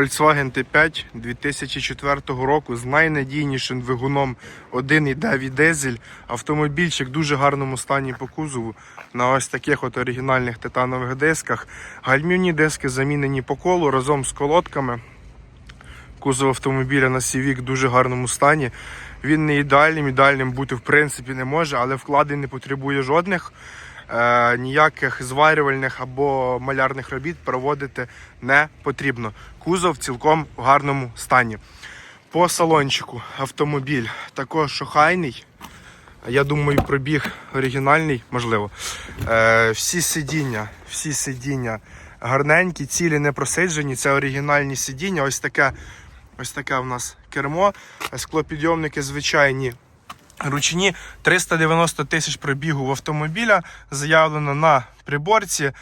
Volkswagen T5 2004 року з найнадійнішим двигуном 1,9 дизель. Автомобільчик в дуже гарному стані по кузову на ось таких от оригінальних титанових дисках. Гальмівні диски замінені по колу разом з колодками. Кузов автомобіля на Civic в дуже гарному стані. Він не ідеальним, ідеальним бути в принципі не може, але вкладень не потребує жодних. Е, ніяких зварювальних або малярних робіт проводити не потрібно. Кузов цілком в гарному стані. По салончику автомобіль також охайний. Я думаю, пробіг оригінальний, можливо. Е, всі сидіння, всі сидіння гарненькі, цілі не просиджені. Це оригінальні сидіння. Ось таке, ось таке в нас кермо. Склопідйомники звичайні. Ручні 390 тисяч пробігу в автомобіля заявлено на приборці.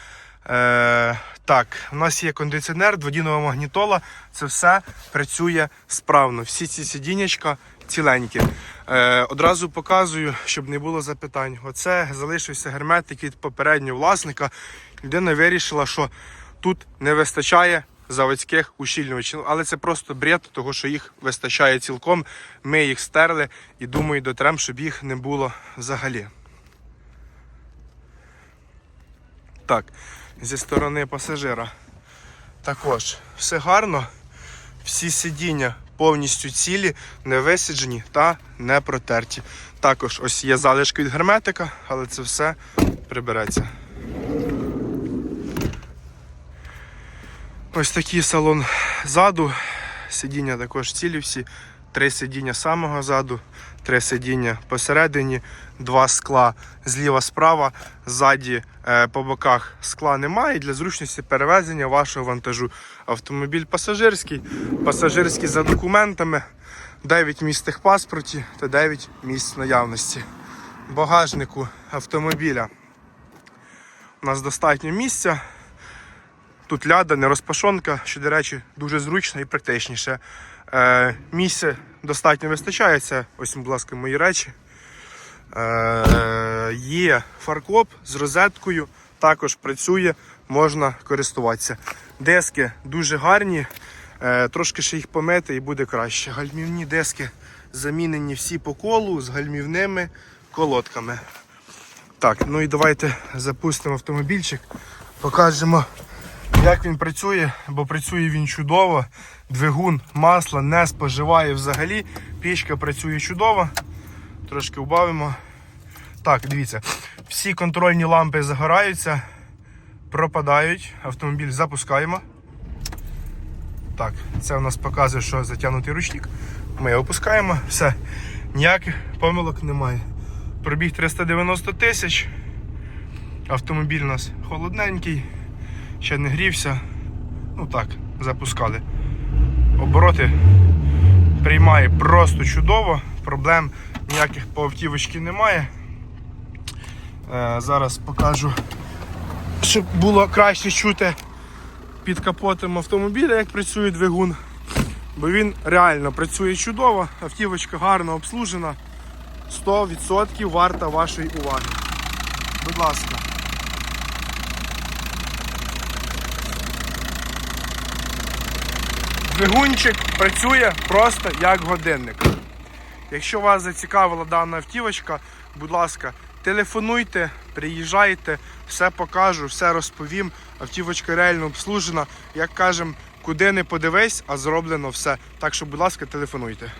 Е, так, у нас є кондиціонер, дводінова магнітола. Це все працює справно. Всі ці сидіннячка ціленькі. Е, одразу показую, щоб не було запитань. Оце залишився герметик від попереднього власника. Людина вирішила, що тут не вистачає заводських ущільнювачів. Але це просто бред, того що їх вистачає цілком. Ми їх стерли і думаю, дотрем, щоб їх не було взагалі. Так, зі сторони пасажира також все гарно. Всі сидіння повністю цілі, не висаджені та не протерті. Також ось є залишки від герметика, але це все прибереться. Ось такий салон ззаду. Сидіння також цілі всі. Три сидіння самого ззаду, три сидіння посередині, два скла зліва справа. Ззаді е, по боках скла немає для зручності перевезення вашого вантажу. Автомобіль пасажирський, пасажирський за документами, 9 місць техпаспорті та 9 місць наявності. Багажнику автомобіля у нас достатньо місця. Тут ляда, не розпашонка, що, до речі, дуже зручно і практичніше. Е, місця достатньо вистачає. Це ось, будь ласка, мої речі. Е, є фаркоп з розеткою, також працює, можна користуватися. Диски дуже гарні, е, трошки ще їх помити і буде краще. Гальмівні диски замінені всі по колу з гальмівними колодками. Так, ну і давайте запустимо автомобільчик, покажемо. Як він працює, бо працює він чудово. Двигун масла не споживає взагалі. Пічка працює чудово. Трошки убавимо. Так, дивіться, всі контрольні лампи загораються, пропадають. Автомобіль запускаємо. Так, це у нас показує, що затягнутий ручник. Ми опускаємо, все, ніяких помилок немає. Пробіг 390 тисяч. Автомобіль у нас холодненький ще не грівся. Ну так, запускали. Обороти приймає просто чудово, проблем ніяких по автівочці немає. Е, зараз покажу, щоб було краще чути під капотом автомобіля, як працює двигун. Бо він реально працює чудово, автівочка гарно обслужена, 100% варта вашої уваги. Будь ласка. Двигунчик працює просто як годинник. Якщо вас зацікавила дана автівочка, будь ласка, телефонуйте, приїжджайте, все покажу, все розповім. Автівочка реально обслужена. Як кажемо, куди не подивись, а зроблено все. Так що, будь ласка, телефонуйте.